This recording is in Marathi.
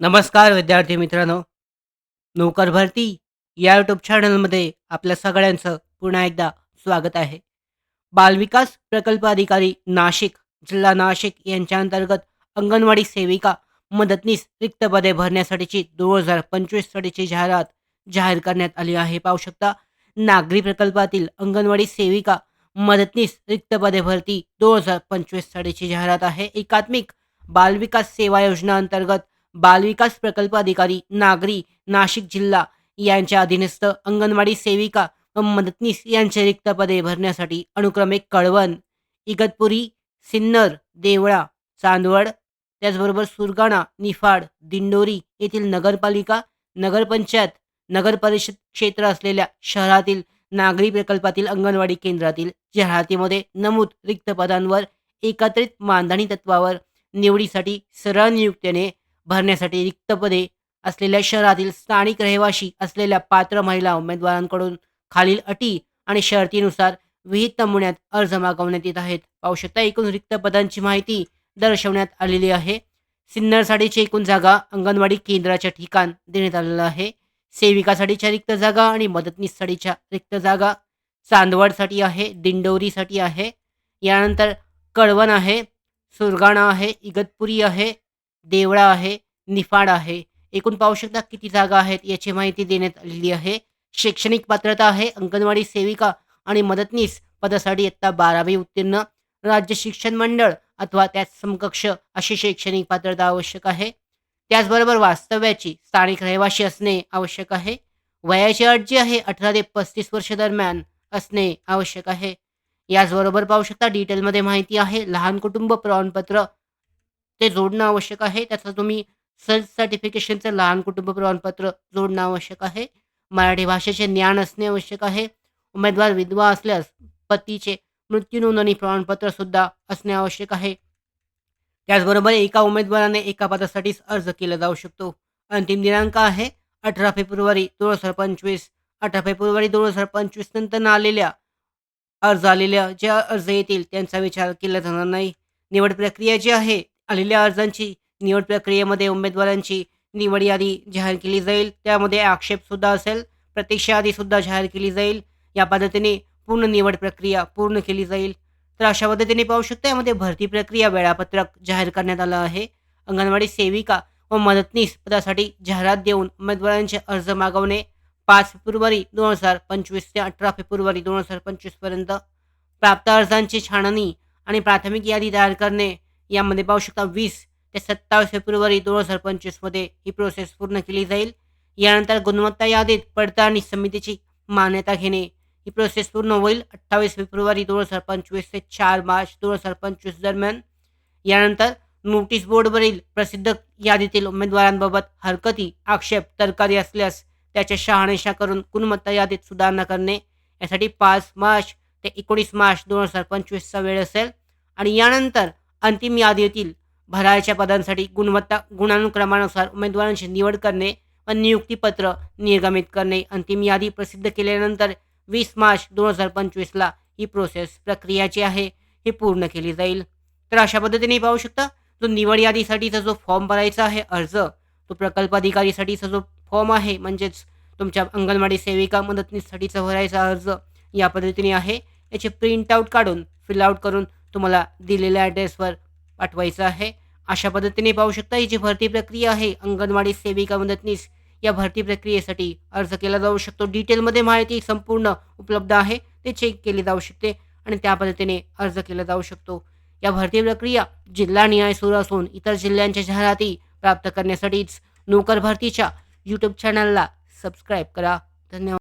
नमस्कार विद्यार्थी मित्रांनो. नोकर भरती या यूट्यूब चॅनलमध्ये आपल्या सगळ्यांचं पुन्हा एकदा स्वागत आहे. बालविकास प्रकल्प अधिकारी नाशिक जिल्हा नाशिक यांच्या अंतर्गत अंगणवाडी सेविका मदतनीस रिक्त पदे भरण्यासाठीची दोन हजार पंचवीस साठीची जाहिरात जाहीर करण्यात आली आहे. पाहू शकता नागरी प्रकल्पातील अंगणवाडी सेविका मदतनीस रिक्त पदे भरती दोन हजार पंचवीस साठीची जाहिरात आहे. एकात्मिक बालविकास सेवा योजना अंतर्गत बालविकास प्रकल्प अधिकारी नागरी नाशिक जिल्हा यांच्या अधीनस्थ अंगणवाडी सेविका व मदतनीस यांचे रिक्त पदे भरण्यासाठी अनुक्रमे कळवण इगतपुरी सिन्नर देवळा चांदवड त्याचबरोबर सुरगाणा निफाड दिंडोरी येथील नगरपालिका नगरपंचायत नगरपरिषद क्षेत्र असलेल्या शहरातील नागरी प्रकल्पातील अंगणवाडी केंद्रातील जाहिरातीमध्ये नमूद रिक्त पदांवर एकत्रित मानधनी तत्वावर निवडीसाठी सरळ नियुक्तीने भरण्यासाठी रिक्त पदे असलेल्या शहरातील स्थानिक रहिवाशी असलेल्या पात्र महिला उमेदवारांकडून खालील अटी आणि शर्तीनुसार विहित नमुन्यात अर्ज मागवण्यात येत आहेत. पाहू शकता एकूण रिक्त पदांची माहिती दर्शवण्यात आलेली आहे. सिन्नरसाठीची एकूण जागा अंगणवाडी केंद्राच्या ठिकाण देण्यात आलेलं आहे. सेविकासाठीच्या रिक्त जागा आणि मदतनीससाठीच्या रिक्त जागा चांदवडसाठी आहे दिंडोरीसाठी आहे. यानंतर कळवण आहे सुरगाणा आहे इगतपुरी आहे देवळा आहे निफाड आहे. एकूण पाहू शकता किती जागा आहेत याची माहिती देण्यात आलेली आहे. शैक्षणिक पात्रता आहे अंगणवाडी सेविका आणि मदतनीस पदासाठी इयत्ता बारावी उत्तीर्ण. राज्य शिक्षण मंडळ अथवा त्याच समकक्ष अशी शैक्षणिक पात्रता आवश्यक आहे. त्याचबरोबर वास्तव्याची स्थानिक रहिवाशी असणे आवश्यक आहे. वयाची अट जी आहे अठरा ते पस्तीस वर्ष दरम्यान असणे आवश्यक आहे. याचबरोबर पाहू शकता डिटेलमध्ये माहिती आहे लहान कुटुंब प्रमाणपत्र ते जोडणं आवश्यक आहे. त्याचं तुम्ही सेल्फ सर्टिफिकेशनचं लहान कुटुंब प्रमाणपत्र जोडणं आवश्यक आहे. मराठी भाषेचे ज्ञान असणे आवश्यक आहे. उमेदवार विधवा असल्यास पतीचे मृत्यू नोंदणी प्रमाणपत्र सुद्धा असणे आवश्यक आहे. त्याचबरोबर एका उमेदवाराने एका पदासाठीच अर्ज केला जाऊ शकतो. अंतिम दिनांक आहे अठरा फेब्रुवारी दोन हजार पंचवीस. अठरा फेब्रुवारी दोन हजार पंचवीस नंतर आलेल्या अर्ज आलेल्या जे अर्ज येतील त्यांचा विचार केला जाणार नाही. निवड प्रक्रिया जी आहे आलेल्या अर्जांची निवड प्रक्रियेमध्ये उमेदवारांची निवड यादी जाहीर केली जाईल. त्यामध्ये आक्षेपसुद्धा असेल प्रतीक्षा यादीसुद्धा जाहीर केली जाईल. या पद्धतीने पूर्ण निवड प्रक्रिया पूर्ण केली जाईल. तर अशा पद्धतीने पाहू शकता यामध्ये भरती प्रक्रिया वेळापत्रक जाहीर करण्यात आलं आहे. अंगणवाडी सेविका व मदतनीस पदासाठी जाहिरात देऊन उमेदवारांचे अर्ज मागवणे पाच फेब्रुवारी दोन हजार पंचवीस ते अठरा फेब्रुवारी दोन हजार पंचवीसपर्यंत प्राप्त अर्जांची छाननी आणि प्राथमिक यादी तयार करणे यामध्ये पाहू शकता वीस ते सत्तावीस फेब्रुवारी दोन हजार पंचवीसमध्ये ही प्रोसेस पूर्ण केली जाईल. यानंतर गुणवत्ता यादीत पडताळणी समितीची मान्यता घेणे ही प्रोसेस पूर्ण होईल अठ्ठावीस फेब्रुवारी दोन हजार पंचवीस ते चार मार्च दोन हजार पंचवीस दरम्यान. यानंतर नोटीस बोर्डवरील प्रसिद्ध यादीतील उमेदवारांबाबत हरकती आक्षेप तरकारी असल्यास त्याच्या शहानिशा करून गुणवत्ता यादीत सुधारणा करणे. यासाठी पाच मार्च ते एकोणीस मार्च दोन हजार पंचवीसचा वेळ असेल. आणि यानंतर अंतिम यादीतील भरायच्या पदांसाठी गुणवत्ता गुणानुक्रमानुसार उमेदवारांची निवड करणे व नियुक्तीपत्र निर्गमित करणे. अंतिम यादी प्रसिद्ध केल्यानंतर वीस मार्च दोन हजार पंचवीसला ही प्रोसेस प्रक्रिया जी आहे. ही पूर्ण केली जाईल. तर अशा पद्धतीने पाहू शकता. जो निवड यादीसाठीचा जो फॉर्म भरायचा आहे अर्ज तो प्रकल्प अधिकारीसाठीचा जो फॉर्म आहे म्हणजेच तुमच्या अंगणवाडी सेविका मदतनीसाठीचा भरायचा अर्ज या पद्धतीने आहे. याचे प्रिंटआउट काढून फिलआउट करून तुम्हाला दिलेल्या ॲड्रेसवर पाठवायचं आहे. अशा पद्धतीने पाहू शकता ही जी भरती प्रक्रिया आहे अंगणवाडी सेविका मदतनीस या भरती प्रक्रियेसाठी अर्ज केला जाऊ शकतो. डिटेलमध्ये माहिती संपूर्ण उपलब्ध आहे ते चेक केली जाऊ शकते आणि त्या पद्धतीने अर्ज केला जाऊ शकतो. या भरती प्रक्रिया जिल्हा न्याय सुरू असून इतर जिल्ह्यांच्या जाहिराती प्राप्त करण्यासाठीच नोकर भरतीच्या यूट्यूब चॅनलला सबस्क्राईब करा. धन्यवाद.